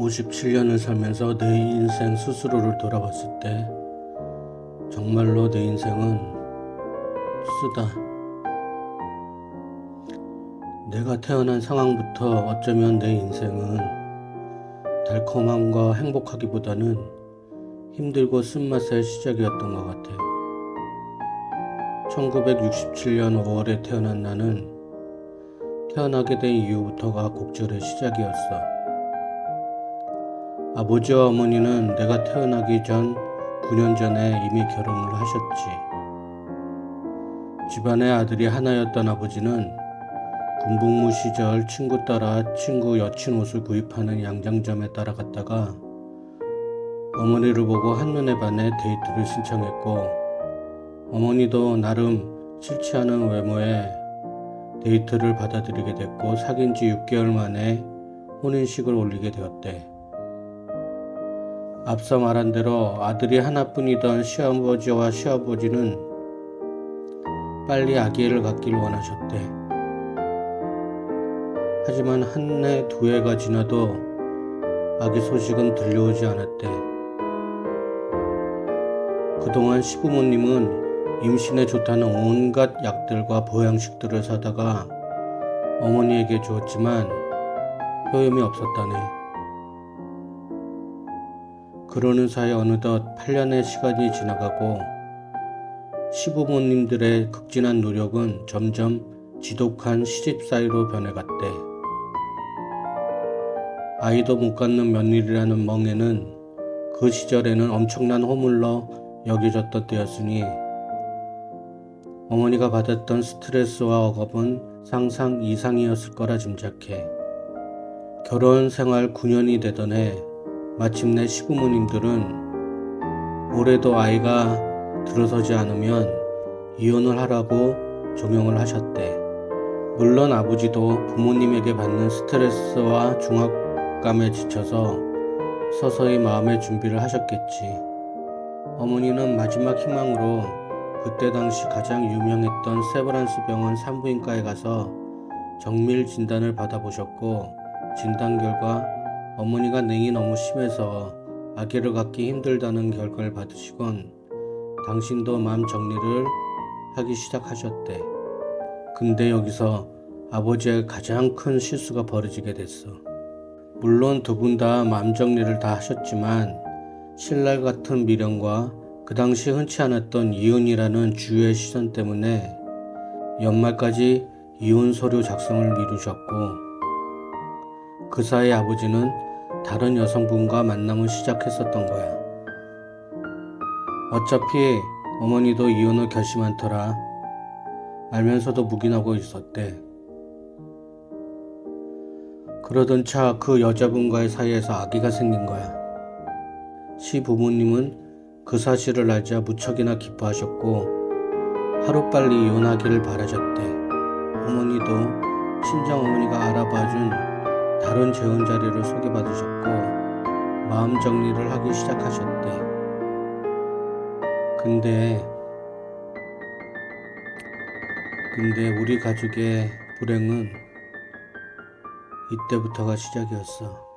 57년을 살면서 내 인생 스스로를 돌아봤을 때 정말로 내 인생은 쓰다. 내가 태어난 상황부터 어쩌면 내 인생은 달콤함과 행복하기보다는 힘들고 쓴맛의 시작이었던 것 같아. 1967년 5월에 태어난 나는 태어나게 된 이후부터가 곡절의 시작이었어. 아버지와 어머니는 내가 태어나기 전 9년 전에 이미 결혼을 하셨지. 집안의 아들이 하나였던 아버지는 군복무 시절 친구 따라 친구 여친 옷을 구입하는 양장점에 따라갔다가 어머니를 보고 한눈에 반해 데이트를 신청했고 어머니도 나름 싫지 않은 외모에 데이트를 받아들이게 됐고 사귄 지 6개월 만에 혼인식을 올리게 되었대. 앞서 말한 대로 아들이 하나뿐이던 시아버지와 시아버지는 빨리 아기를 갖기를 원하셨대. 하지만 한 해, 두 해가 지나도 아기 소식은 들려오지 않았대. 그동안 시부모님은 임신에 좋다는 온갖 약들과 보양식들을 사다가 어머니에게 주었지만 효험이 없었다네. 그러는 사이 어느덧 8년의 시간이 지나가고 시부모님들의 극진한 노력은 점점 지독한 시집 사이로 변해갔대. 아이도 못 갖는 며느리라는 멍에는 그 시절에는 엄청난 호물로 여겨졌던 때였으니 어머니가 받았던 스트레스와 억압은 상상 이상이었을 거라 짐작해. 결혼 생활 9년이 되던 해 마침내 시부모님들은 올해도 아이가 들어서지 않으면 이혼을 하라고 조명을 하셨대. 물론 아버지도 부모님에게 받는 스트레스와 중압감에 지쳐서 서서히 마음의 준비를 하셨겠지. 어머니는 마지막 희망으로 그때 당시 가장 유명했던 세브란스 병원 산부인과에 가서 정밀 진단을 받아보셨고 진단 결과 어머니가 냉이 너무 심해서 아기를 갖기 힘들다는 결과를 받으시곤 당신도 마음 정리를 하기 시작하셨대. 근데 여기서 아버지의 가장 큰 실수가 벌어지게 됐어. 물론 두 분 다 마음 정리를 다 하셨지만 신랄 같은 미련과 그 당시 흔치 않았던 이혼이라는 주위의 시선 때문에 연말까지 이혼 서류 작성을 미루셨고 그 사이 아버지는 다른 여성분과 만남을 시작했었던 거야. 어차피 어머니도 이혼을 결심한 터라 알면서도 묵인하고 있었대. 그러던 차 그 여자분과의 사이에서 아기가 생긴 거야. 시 부모님은 그 사실을 알자 무척이나 기뻐하셨고 하루빨리 이혼하기를 바라셨대. 어머니도 친정 어머니가 알아봐준 다른 재혼 자리를 소개받으셨고 마음 정리를 하기 시작하셨대. 근데 근데 우리 가족의 불행은 이때부터가 시작이었어.